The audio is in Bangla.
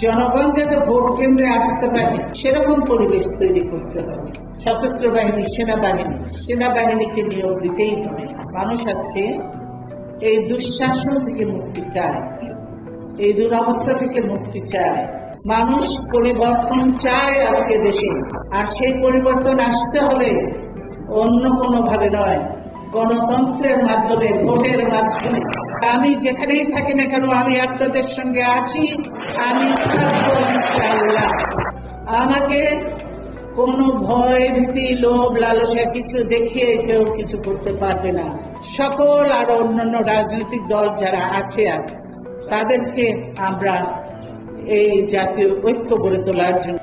জনগণ যাতে ভোট কেন্দ্রে আসতে পারে, সেরকম পরিবেশ তৈরি করতে হবে। সশস্ত্র বাহিনী, সেনাবাহিনী, সেনাবাহিনীকে নিয়োগ দিতেই হবে। মানুষ আজকে এই দুঃশাসন থেকে মুক্তি চায়, এই দুরবস্থা থেকে মুক্তি চায়। মানুষ পরিবর্তন চায় আজকে দেশে, আর সেই পরিবর্তন আসতে হবে অন্য কোনো ভাবে নয়, গণতন্ত্রের মাধ্যমে, ভোটের মাধ্যমে। আমি যেখানেই থাকি না কেন, আমি আপনাদের সঙ্গে আছি। আমি। আমাকে কোনো ভয়, ভীতি, লোভ, লালসা কিছু দেখিয়ে কেউ কিছু করতে পারবে না সকল আর অন্যান্য রাজনৈতিক দল যারা আছে আর, তাদেরকে আমরা এই জাতীয় ঐক্য গড়ে তোলার জন্য